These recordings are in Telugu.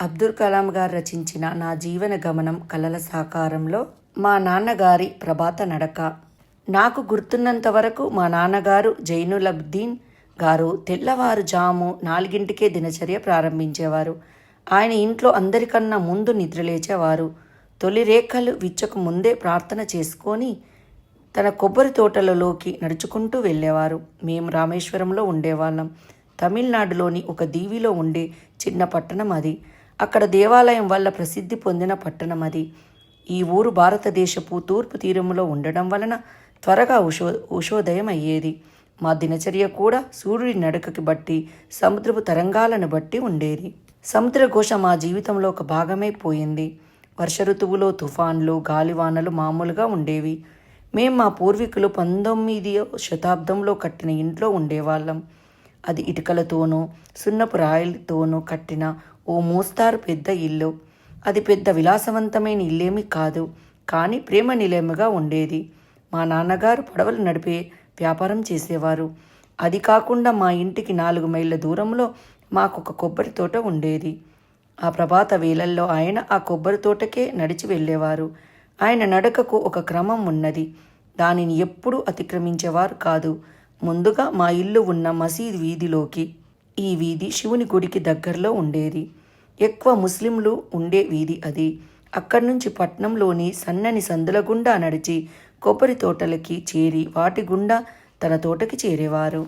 అబ్దుల్ కలాం గారు రచించిన నా జీవన గమనం కలల సాకారంలో మా నాన్నగారి ప్రభాత నడక. నాకు గుర్తున్నంత వరకు మా నాన్నగారు జైనులబ్దీన్ గారు తెల్లవారుజాము నాలుగింటికే దినచర్య ప్రారంభించేవారు. ఆయన ఇంట్లో అందరికన్నా ముందు నిద్రలేచేవారు తొలి రేఖలు విచ్చక ముందే ప్రార్థన చేసుకొని తన కొబ్బరి తోటలలోకి నడుచుకుంటూ వెళ్ళేవారు. మేము రామేశ్వరంలో ఉండేవాళ్ళం. తమిళనాడులోని ఒక దీవిలో ఉండే చిన్న పట్టణం అది. అక్కడ దేవాలయం వల్ల ప్రసిద్ధి పొందిన పట్టణం అది. ఈ ఊరు భారతదేశపు తూర్పు తీరంలో ఉండడం వలన త్వరగా ఉషో ఉషోదయం అయ్యేది మా దినచర్య కూడా సూర్యుడి నడకకి బట్టి సముద్రపు తరంగాలను బట్టి ఉండేది. సముద్రఘోష మా జీవితంలో ఒక భాగమైపోయింది వర్ష ఋతువులో తుఫాన్లు గాలివానలు మామూలుగా ఉండేవి. మేం మా పూర్వీకులు పంతొమ్మిది శతాబ్దంలో కట్టిన ఇంట్లో ఉండేవాళ్ళం. అది ఇటుకలతోనూ సున్నపు రాయిలతోనూ కట్టిన ఓ మోస్తారు పెద్ద ఇల్లు. అది పెద్ద విలాసవంతమైన ఇల్లేమీ కాదు. కానీ ప్రేమ నిలయముగా ఉండేది. మా నాన్నగారు పడవలు నడిపే వ్యాపారం చేసేవారు. అది కాకుండా మా ఇంటికి నాలుగు మైళ్ళ దూరంలో మాకు ఒక కొబ్బరి తోట ఉండేది. ఆ ప్రభాత వేళల్లో ఆయన ఆ కొబ్బరి తోటకే నడిచి వెళ్ళేవారు. ఆయన నడకకు ఒక క్రమం ఉన్నది. దానిని ఎప్పుడూ అతిక్రమించేవారు కాదు. ముందుగా మా ఇల్లు ఉన్న మసీద్ వీధిలోకి ఈ వీధి శివుని గుడికి దగ్గరలో ఉండేది. ఎక్కువ ముస్లింలు ఉండే వీధి అది. అక్కడి నుంచి పట్నంలోని సన్నని సందుల గుండా నడిచి కొబ్బరి తోటలకి చేరి వాటి గుండా తన తోటకి చేరేవారు.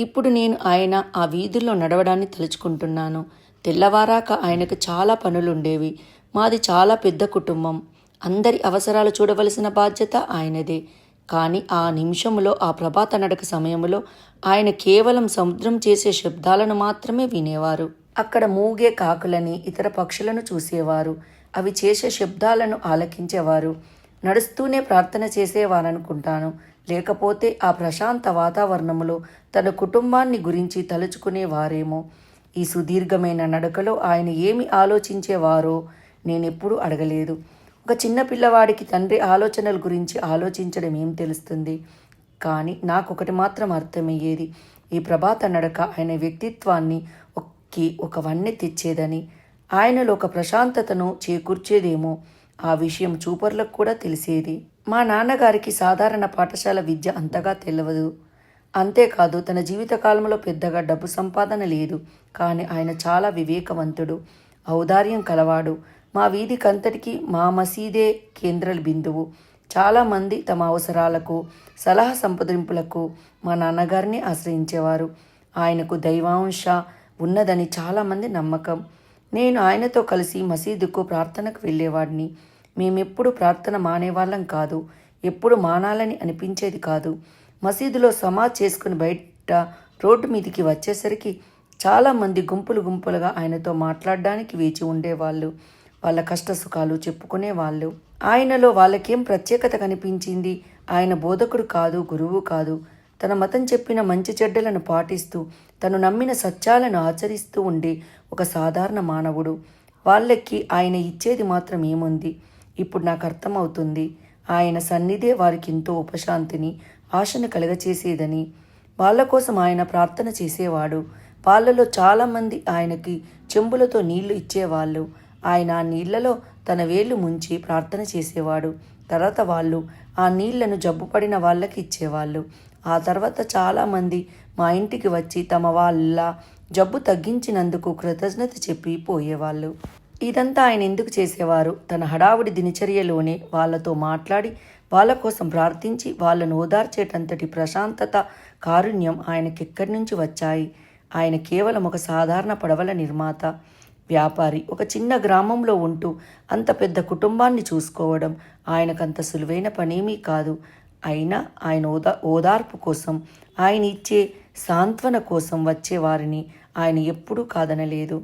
ఇప్పుడు నేను ఆయన ఆ వీధుల్లో నడవడాన్ని తలుచుకుంటున్నాను. తెల్లవారాక ఆయనకు చాలా పనులుండేవి. మాది చాలా పెద్ద కుటుంబం. అందరి అవసరాలు చూడవలసిన బాధ్యత ఆయనదే. కానీ ఆ నిమిషంలో ఆ ప్రభాత నడక సమయంలో ఆయన కేవలం సముద్రం చేసే శబ్దాలను మాత్రమే వినేవారు. అక్కడ మూగే కాకులని ఇతర పక్షులను చూసేవారు. అవి చేసే శబ్దాలను ఆలకించేవారు. నడుస్తూనే ప్రార్థన చేసేవారనుకుంటాను. లేకపోతే ఆ ప్రశాంత వాతావరణంలో తన కుటుంబాన్ని గురించి తలుచుకునేవారేమో. ఈ సుదీర్ఘమైన నడకలో ఆయన ఏమి ఆలోచించేవారో నేనెప్పుడూ అడగలేదు. ఒక చిన్న పిల్లవాడికి తండ్రి ఆలోచనల గురించి ఆలోచించడం ఏం తెలుస్తుంది? కానీ నాకు ఒకటి మాత్రం అర్థమయ్యేది ఈ ప్రభాత నడక ఆయన వ్యక్తిత్వాన్ని కి ఒక వన్నె తెచ్చేదని ఆయనలో ఒక ప్రశాంతతను చేకూర్చేదేమో ఆ విషయం చూపర్లకు కూడా తెలిసేది. మా నాన్నగారికి సాధారణ పాఠశాల విద్య అంతగా తెలియదు అంతేకాదు తన జీవితకాలంలో పెద్దగా డబ్బు సంపాదన లేదు. కానీ ఆయన చాలా వివేకవంతుడు ఔదార్యం కలవాడు. మా వీధికంతటికి మా మసీదే కేంద్ర బిందువు. చాలామంది తమ అవసరాలకు సలహా సంప్రదింపులకు మా నాన్నగారిని ఆశ్రయించేవారు. ఆయనకు దైవాంశ ఉన్నదని చాలామంది నమ్మకం. నేను ఆయనతో కలిసి మసీదుకు ప్రార్థనకు వెళ్ళేవాడిని. మేమెప్పుడు ప్రార్థన మానేవాళ్ళం కాదు. ఎప్పుడు మానాలని అనిపించేది కాదు. మసీదులో సమాజ్ చేసుకుని బయట రోడ్డు మీదికి వచ్చేసరికి చాలామంది గుంపులు గుంపులుగా ఆయనతో మాట్లాడడానికి వేచి ఉండేవాళ్ళు. వాళ్ళ కష్ట సుఖాలు చెప్పుకునేవాళ్ళు. ఆయనలో వాళ్ళకేం ప్రత్యేకత కనిపించింది? ఆయన బోధకుడు కాదు గురువు కాదు. తన మతం చెప్పిన మంచి చెడ్డలను పాటిస్తూ తను నమ్మిన సత్యాలను ఆచరిస్తూ ఉండే ఒక సాధారణ మానవుడు. వాళ్ళకి ఆయన ఇచ్చేది మాత్రం ఏముంది? ఇప్పుడు నాకు అర్థమవుతుంది. ఆయన సన్నిధే వారికి ఎంతో ఉపశాంతిని ఆశను కలగచేసేదని. వాళ్ళ కోసం ఆయన ప్రార్థన చేసేవాడు. వాళ్ళలో చాలామంది ఆయనకి చెంబులతో నీళ్ళు ఇచ్చేవాళ్ళు. ఆయన ఆ నీళ్ళలో తన వేళ్ళు ముంచి ప్రార్థన చేసేవాడు. తర్వాత వాళ్ళు ఆ నీళ్ళను జబ్బుపడిన వాళ్ళకి ఇచ్చేవాళ్ళు. ఆ తర్వాత చాలామంది మా ఇంటికి వచ్చి తమ వాళ్ళ జబ్బు తగ్గించినందుకు కృతజ్ఞత చెప్పి పోయేవాళ్ళు. ఇదంతా ఆయన ఎందుకు చేసేవారు? తన హడావుడి దినచర్యలోనే వాళ్ళతో మాట్లాడి వాళ్ళ కోసం ప్రార్థించి వాళ్ళను ఓదార్చేటంతటి ప్రశాంతత కారుణ్యం ఆయనకెక్కడి నుంచి వచ్చాయి? ఆయన కేవలం ఒక సాధారణ పడవల నిర్మాత. వ్యాపారి. ఒక చిన్న గ్రామంలో ఉంటూ అంత పెద్ద కుటుంబాన్ని చూసుకోవడం ఆయనకంత సులువైన పనేమీ కాదు. అయినా ఆయన ఓదా ఓదార్పు కోసం ఆయన ఇచ్చే సాంత్వన కోసం వచ్చేవారిని ఆయన ఎప్పుడూ కాదనలేదు.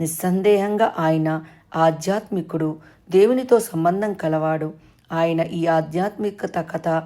నిస్సందేహంగా ఆయన ఆధ్యాత్మికుడు దేవునితో సంబంధం కలవాడు. ఆయన ఈ ఆధ్యాత్మికత కథ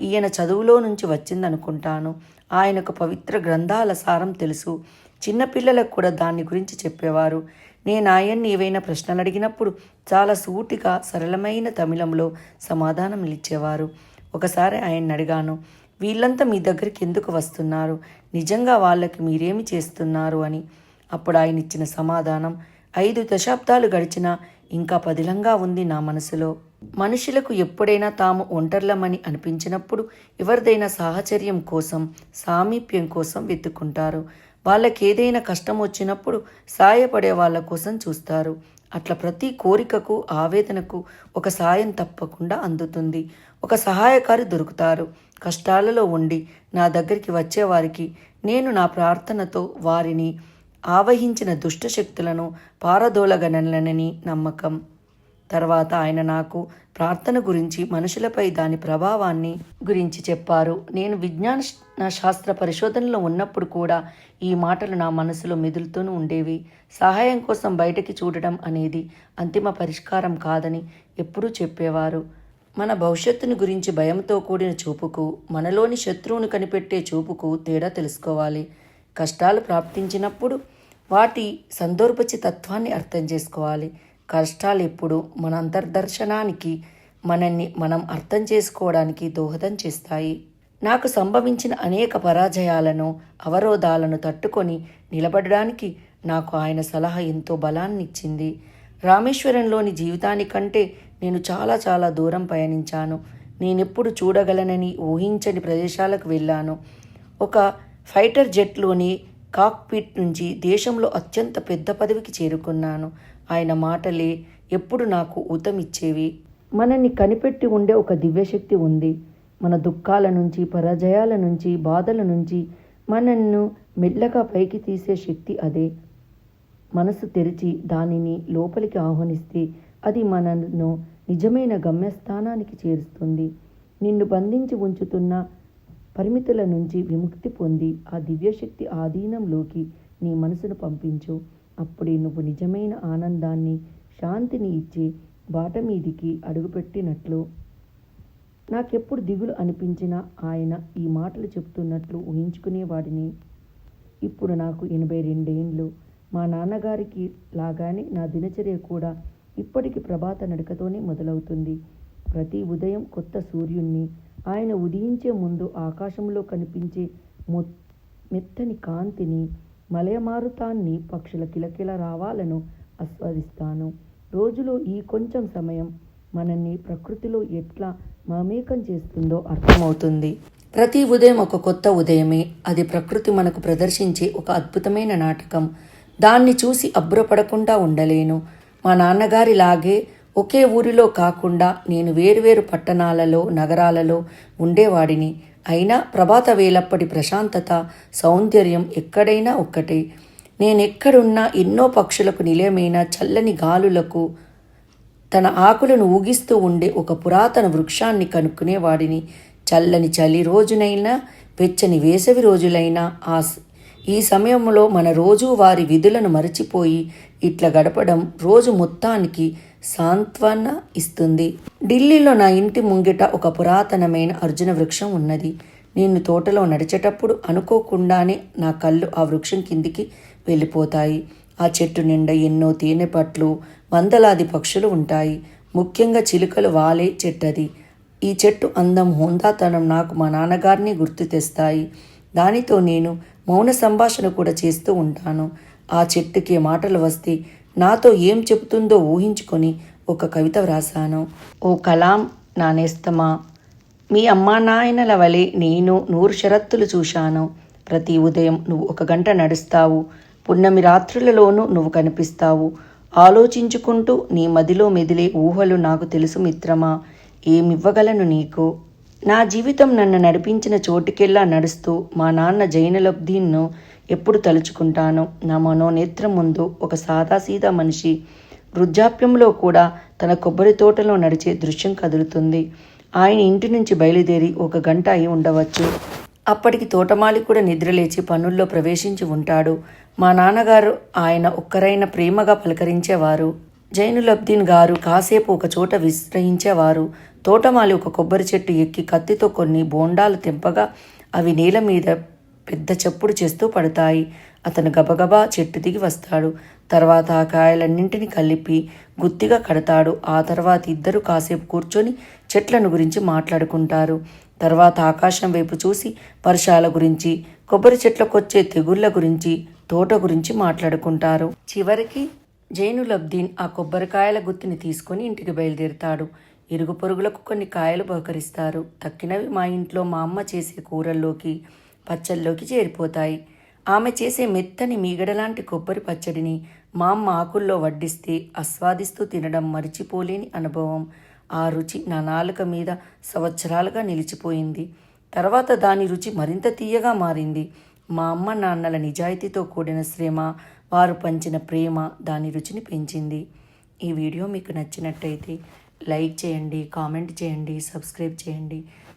ఈయన చదువులో నుంచి వచ్చిందనుకుంటాను. ఆయనకు పవిత్ర గ్రంథాల సారం తెలుసు. చిన్నపిల్లలకు కూడా దాని గురించి చెప్పేవారు. నేను ఆయన్ని ఏవైనా ప్రశ్నలు అడిగినప్పుడు చాలా సూటిగా సరళమైన తమిళంలో సమాధానం ఇచ్చేవారు ఒకసారి ఆయన్ని అడిగాను వీళ్ళంతా మీ దగ్గరికి ఎందుకు వస్తున్నారు? నిజంగా వాళ్ళకి మీరేమి చేస్తున్నారు? అని. అప్పుడు ఆయన ఇచ్చిన సమాధానం ఐదు దశాబ్దాలు గడిచినా ఇంకా పదిలంగా ఉంది నా మనసులో. మనుషులకు ఎప్పుడైనా తాము ఒంటర్లమని అనిపించినప్పుడు ఎవరిదైనా సాహచర్యం కోసం సామీప్యం కోసం వెతుక్కుంటారు. వాళ్ళకేదైనా కష్టం వచ్చినప్పుడు సాయపడే వాళ్ళ కోసం చూస్తారు. అట్లా ప్రతి కోరికకు ఆవేదనకు ఒక సాయం తప్పకుండా అందుతుంది. ఒక సహాయకారి దొరుకుతారు. కష్టాలలో ఉండి నా దగ్గరికి వచ్చేవారికి నేను నా ప్రార్థనతో వారిని ఆవహించిన దుష్టశక్తులను పారదోలగనలనని నమ్మకం. తర్వాత ఆయన నాకు ప్రార్థన గురించి మనుషులపై దాని ప్రభావాన్ని గురించి చెప్పారు. నేను విజ్ఞాన శాస్త్ర పరిశోధనలో ఉన్నప్పుడు కూడా ఈ మాటలు నా మనసులో మెదులుతూనే ఉండేవి. సహాయం కోసం బయటకి చూడడం అనేది అంతిమ పరిష్కారం కాదని ఎప్పుడూ చెప్పేవారు. మన భవిష్యత్తును గురించి భయంతో కూడిన చూపుకు మనలోని శత్రువును కనిపెట్టే చూపుకు తేడా తెలుసుకోవాలి. కష్టాలు ప్రాప్తించినప్పుడు వాటి సందర్భచి తత్వాన్ని అర్థం చేసుకోవాలి. కష్టాలు ఎప్పుడు మన అంతర్దర్శనానికి మనల్ని మనం అర్థం చేసుకోవడానికి దోహదం చేస్తాయి. నాకు సంభవించిన అనేక పరాజయాలను అవరోధాలను తట్టుకొని నిలబడడానికి నాకు ఆయన సలహా ఎంతో బలాన్ని ఇచ్చింది రామేశ్వరంలోని జీవితానికంటే నేను చాలా చాలా దూరం పయనించాను. నేనెప్పుడు చూడగలనని ఊహించని ప్రదేశాలకు వెళ్ళాను. ఒక ఫైటర్ జెట్లోని కాక్పిట్ నుంచి దేశంలో అత్యంత పెద్ద పదవికి చేరుకున్నాను. ఆయన మాటలే ఎప్పుడు నాకు ఊతమిచ్చేవి. మనల్ని కనిపెట్టి ఉండే ఒక దివ్యశక్తి ఉంది. మన దుఃఖాల నుంచి పరాజయాల నుంచి బాధల నుంచి మనల్ని మెల్లగా పైకి తీసే శక్తి అదే. మనసు తెరిచి దానిని లోపలికి ఆహ్వానిస్తే అది మనను నిజమైన గమ్యస్థానానికి చేరుస్తుంది. నిన్ను బంధించి ఉంచుతున్న పరిమితుల నుంచి విముక్తి పొంది ఆ దివ్యశక్తి ఆధీనంలోకి నీ మనసును పంపించు. అప్పుడే నువ్వు నిజమైన ఆనందాన్ని శాంతిని ఇచ్చే బాట మీదికి అడుగుపెట్టినట్లు. నాకెప్పుడు దిగులు అనిపించినా ఆయన ఈ మాటలు చెప్తున్నట్లు ఊహించుకునేవాడిని ఇప్పుడు నాకు ఎనభై రెండేండ్లు. మా నాన్నగారికి లాగానే నా దినచర్య కూడా ఇప్పటికి ప్రభాత నడకతోనే మొదలవుతుంది. ప్రతి ఉదయం కొత్త సూర్యుణ్ణి ఆయన ఉదయించే ముందు ఆకాశంలో కనిపించే మొ మెత్తని కాంతిని మలయమారుతాన్ని పక్షుల కిలకిల రావాలను ఆస్వాదిస్తాను. రోజులో ఈ కొంచెం సమయం మనల్ని ప్రకృతిలో ఎట్లా మమేకం చేస్తుందో అర్థమవుతుంది. ప్రతి ఉదయం ఒక కొత్త ఉదయమే. అది ప్రకృతి మనకు ప్రదర్శించే ఒక అద్భుతమైన నాటకం. దాన్ని చూసి అబ్బురపడకుండా ఉండలేను. మా నాన్నగారిలాగే ఒకే ఊరిలో కాకుండా నేను వేరువేరు పట్టణాలలో నగరాలలో ఉండేవాడిని. అయినా ప్రభాత వేలప్పటి ప్రశాంతత సౌందర్యం ఎక్కడైనా ఒక్కటే. నేనెక్కడున్నా ఎన్నో పక్షులకు నిలయమైన చల్లని గాలులకు తన ఆకులను ఊగిస్తూ ఉండే ఒక పురాతన వృక్షాన్ని కనుక్కునేవాడిని. చల్లని చలి రోజునైనా వెచ్చని వేసవి రోజులైనా ఆ ఈ సమయంలో మన రోజువారి విధులను మరచిపోయి ఇట్లా గడపడం రోజు మొత్తానికి సాంత్వన ఇస్తుంది. ఢిల్లీలో నా ఇంటి ముంగిట ఒక పురాతనమైన అర్జున వృక్షం ఉన్నది. నేను తోటలో నడిచేటప్పుడు అనుకోకుండానే నా కళ్ళు ఆ వృక్షం కిందికి వెళ్ళిపోతాయి. ఆ చెట్టు నిండా ఎన్నో తేనెపట్లు వందలాది పక్షులు ఉంటాయి. ముఖ్యంగా చిలుకలు వాలే చెట్టది. ఈ చెట్టు అందం హోందాతనం నాకు మా నాన్నగారిని గుర్తు తెస్తాయి. దానితో నేను మౌన సంభాషణ కూడా చేస్తూ ఉంటాను. ఆ చెట్టుకి మాటలు వస్తే నాతో ఏం చెబుతుందో ఊహించుకొని ఒక కవిత వ్రాసాను. ఓ కలాం నానేస్తమా మీ అమ్మా నాయనల వలె నేను నూరు షరత్తులు చూశాను. ప్రతి ఉదయం నువ్వు ఒక గంట నడుస్తావు. పున్నమి రాత్రులలోనూ నువ్వు కనిపిస్తావు. ఆలోచించుకుంటూ నీ మదిలో మెదిలే ఊహలు నాకు తెలుసు మిత్రమా ఏమివ్వగలను నీకు? నా జీవితం నన్ను నడిపించిన చోటుకెల్లా నడుస్తూ మా నాన్న జైనలబ్దీన్ను ఎప్పుడు తలుచుకుంటాను? నా మనోనేత్రం ముందు ఒక సాదాసీదా మనిషి వృద్ధాప్యంలో కూడా తన కొబ్బరి తోటలో నడిచే దృశ్యం కదులుతుంది. ఆయన ఇంటి నుంచి బయలుదేరి ఒక గంట అయి ఉండవచ్చు. అప్పటికి తోటమాలి కూడా నిద్రలేచి పనుల్లో ప్రవేశించి ఉంటాడు. మా నాన్నగారు ఆయన ఒక్కరైన ప్రేమగా పలకరించేవారు. జైనులబ్దీన్ గారు కాసేపు ఒక చోట విశ్రయించేవారు. తోటమాలి ఒక కొబ్బరి చెట్టు ఎక్కి కత్తితో కొన్ని బోండాలు తెంపగా అవి నేల మీద పెద్ద చప్పుడు చేస్తూ పడతాయి. అతను గబగబా చెట్టు దిగి వస్తాడు. తర్వాత ఆ కాయలన్నింటినీ కలిపి గుత్తిగా కడతాడు. ఆ తర్వాత ఇద్దరు కాసేపు కూర్చొని చెట్లను గురించి మాట్లాడుకుంటారు. తర్వాత ఆకాశం వైపు చూసి వర్షాల గురించి కొబ్బరి చెట్లకొచ్చే తెగుళ్ళ గురించి తోట గురించి మాట్లాడుకుంటారు. చివరికి జైనులబ్దీన్ ఆ కొబ్బరికాయల గుత్తిని తీసుకొని ఇంటికి బయలుదేరుతాడు. ఇరుగు పొరుగులకు కొన్ని కాయలు బహకరిస్తారు. తక్కినవి మా ఇంట్లో మా అమ్మ చేసే కూరల్లోకి పచ్చల్లోకి చేరిపోతాయి. ఆమె చేసే మెత్తని మీగడలాంటి కొబ్బరి పచ్చడిని మా అమ్మ ఆకుల్లో వడ్డిస్తే ఆస్వాదిస్తూ తినడం మరిచిపోలేని అనుభవం. ఆ రుచి నా నాలుక మీద సంవత్సరాలుగా నిలిచిపోయింది. తర్వాత దాని రుచి మరింత తీయగా మారింది. మా అమ్మ నాన్నల నిజాయితీతో కూడిన శ్రమ వారు పంచిన ప్రేమ దాని రుచిని పెంచింది. ఈ వీడియో మీకు నచ్చినట్టయితే లైక్ చేయండి కామెంట్ చేయండి సబ్స్క్రైబ్ చేయండి.